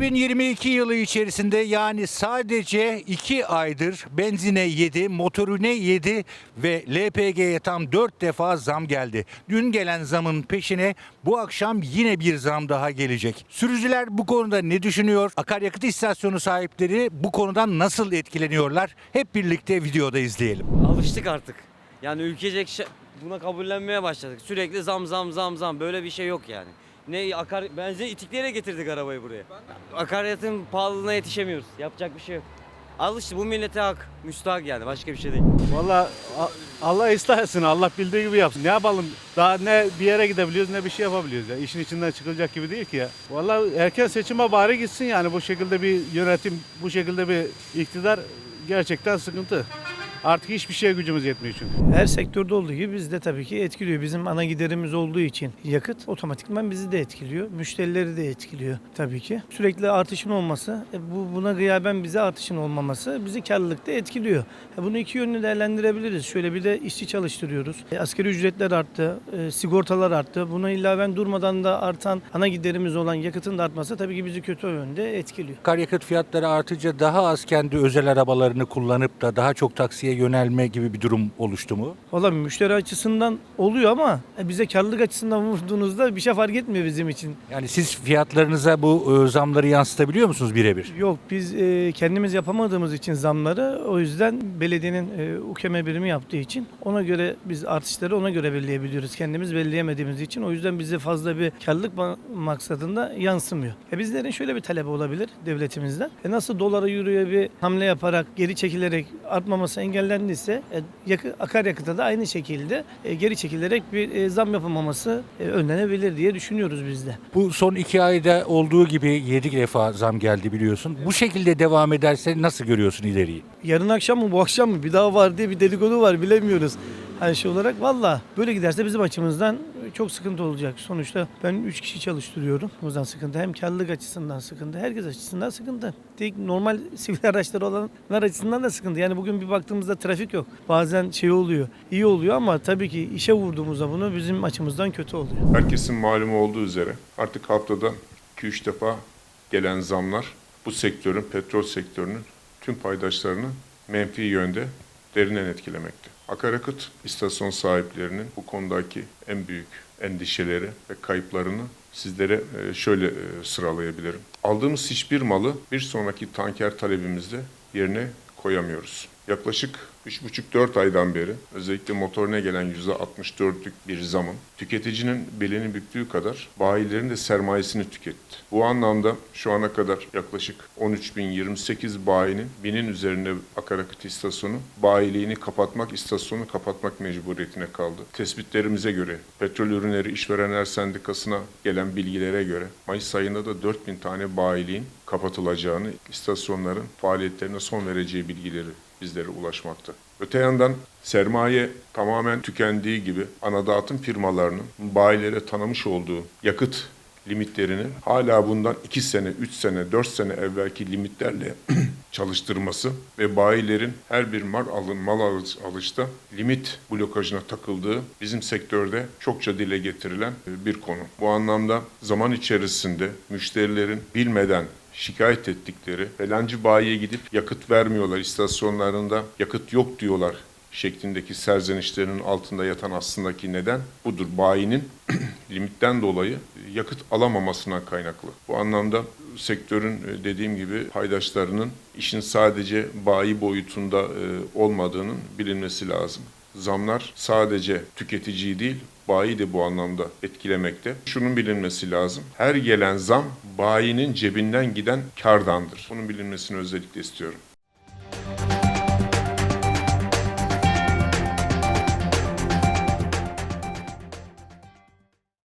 2022 yılı içerisinde yani sadece 2 aydır benzine 7, motorine 7 ve LPG'ye tam 4 defa zam geldi. Dün gelen zamın peşine bu akşam yine bir zam daha gelecek. Sürücüler bu konuda ne düşünüyor? Akaryakıt istasyonu sahipleri bu konudan nasıl etkileniyorlar? Hep birlikte videoda izleyelim. Alıştık artık. Yani ülkecek buna kabullenmeye başladık. Sürekli zam zam zam zam böyle bir şey yok yani. Ne akar benzin itikleyerek getirdik arabayı buraya. Akaryakıtın pahalılığına yetişemiyoruz. Yapacak bir şey yok. Alıştı bu millete hak. Müstahak yani başka bir şey değil. Valla Allah ıslah etsin. Allah bildiği gibi yapsın. Ne yapalım? Daha ne bir yere gidebiliyoruz ne bir şey yapabiliyoruz ya. İşin içinden çıkılacak gibi değil ki ya. Valla erken seçime bari gitsin yani bu şekilde bir yönetim, bu şekilde bir iktidar gerçekten sıkıntı. Artık hiçbir şeye gücümüz yetmiyor çünkü. Her sektörde olduğu gibi bizde tabii ki etkiliyor. Bizim ana giderimiz olduğu için yakıt otomatikman bizi de etkiliyor. Müşterileri de etkiliyor tabii ki. Sürekli artışın olması, e, bu buna gıyaben bize artışın olmaması bizi karlılıkta etkiliyor. E, Bunu iki yönlü değerlendirebiliriz. Şöyle bir de işçi çalıştırıyoruz. E, Asgari ücretler arttı, sigortalar arttı. Buna ilaven durmadan da artan ana giderimiz olan yakıtın da artması tabii ki bizi kötü yönde etkiliyor. Akaryakıt fiyatları artınca daha az kendi özel arabalarını kullanıp da daha çok taksiye yönelme gibi bir durum oluştu mu? Valla müşteri açısından oluyor ama e, bize karlılık açısından vurduğunuzda bir şey fark etmiyor bizim için. Yani siz fiyatlarınıza bu e, zamları yansıtabiliyor musunuz birebir? Yok biz e, kendimiz yapamadığımız için zamları o yüzden belediyenin UKM birimi yaptığı için ona göre biz artışları ona göre belirleyebiliyoruz. Kendimiz belirleyemediğimiz için o yüzden bize fazla bir karlılık ma- maksadında yansımıyor. E, bizlerin şöyle bir talebi olabilir devletimizden. E, nasıl dolara yürüye bir hamle yaparak geri çekilerek artmaması engellendiyse e, yakı, akaryakıta da aynı şekilde e, geri çekilerek bir e, zam yapılmaması önlenebilir diye düşünüyoruz biz de. Bu son iki ayda olduğu gibi yedi defa zam geldi biliyorsun. Bu şekilde devam ederse nasıl görüyorsun ileriyi? yarın akşam mı bu akşam mı bir daha var diye bir dedikodu var bilemiyoruz. Her şey olarak valla böyle giderse bizim açımızdan çok sıkıntı olacak. Sonuçta ben 3 kişi çalıştırıyorum. O yüzden sıkıntı. Hem karlılık açısından sıkıntı, herkes açısından sıkıntı. Tek normal sivil araçları olanlar açısından da sıkıntı. Yani bugün bir baktığımızda trafik yok. Bazen şey oluyor, iyi oluyor ama tabii ki işe vurduğumuzda bunu bizim açımızdan kötü oluyor. Herkesin malumu olduğu üzere artık haftada 2-3 defa gelen zamlar bu sektörün, petrol sektörünün tüm paydaşlarını menfi yönde derinden etkilemekte. Akaryakıt istasyon sahiplerinin bu konudaki en büyük endişeleri ve kayıplarını sizlere e, şöyle e, sıralayabilirim. Aldığımız hiçbir malı bir sonraki tanker talebimizde yerine koyamıyoruz. Yaklaşık 3,5-4 aydan beri özellikle motorine gelen %64'lük bir zamın tüketicinin belini büktüğü kadar bayilerin de sermayesini tüketti. Bu anlamda şu ana kadar yaklaşık 13.028 bayinin binin üzerinde akaryakıt istasyonu bayiliğini kapatmak, istasyonu kapatmak mecburiyetine kaldı. Tespitlerimize göre Petrol Ürünleri İşverenler Sendikası'na gelen bilgilere göre Mayıs ayında da 4000 tane bayiliğin kapatılacağını, istasyonların faaliyetlerine son vereceği bilgileri bizlere ulaşmakta. Öte yandan sermaye tamamen tükendiği gibi ana dağıtım firmalarının bayilere tanımış olduğu yakıt limitlerini hala bundan 2 sene, 3 sene, 4 sene evvelki limitlerle çalıştırması ve bayilerin her bir mal alın mal alış- alışta limit blokajına takıldığı bizim sektörde çokça dile getirilen bir konu. Bu anlamda zaman içerisinde müşterilerin bilmeden şikayet ettikleri falancı bayiye gidip yakıt vermiyorlar istasyonlarında yakıt yok diyorlar şeklindeki serzenişlerinin altında yatan aslındaki neden budur. Bayinin limitten dolayı yakıt alamamasına kaynaklı. Bu anlamda sektörün e, dediğim gibi paydaşlarının işin sadece bayi boyutunda e, olmadığının bilinmesi lazım. Zamlar sadece tüketiciyi değil, bayi de bu anlamda etkilemekte. Şunun bilinmesi lazım. Her gelen zam bayinin cebinden giden kardandır. Bunun bilinmesini özellikle istiyorum.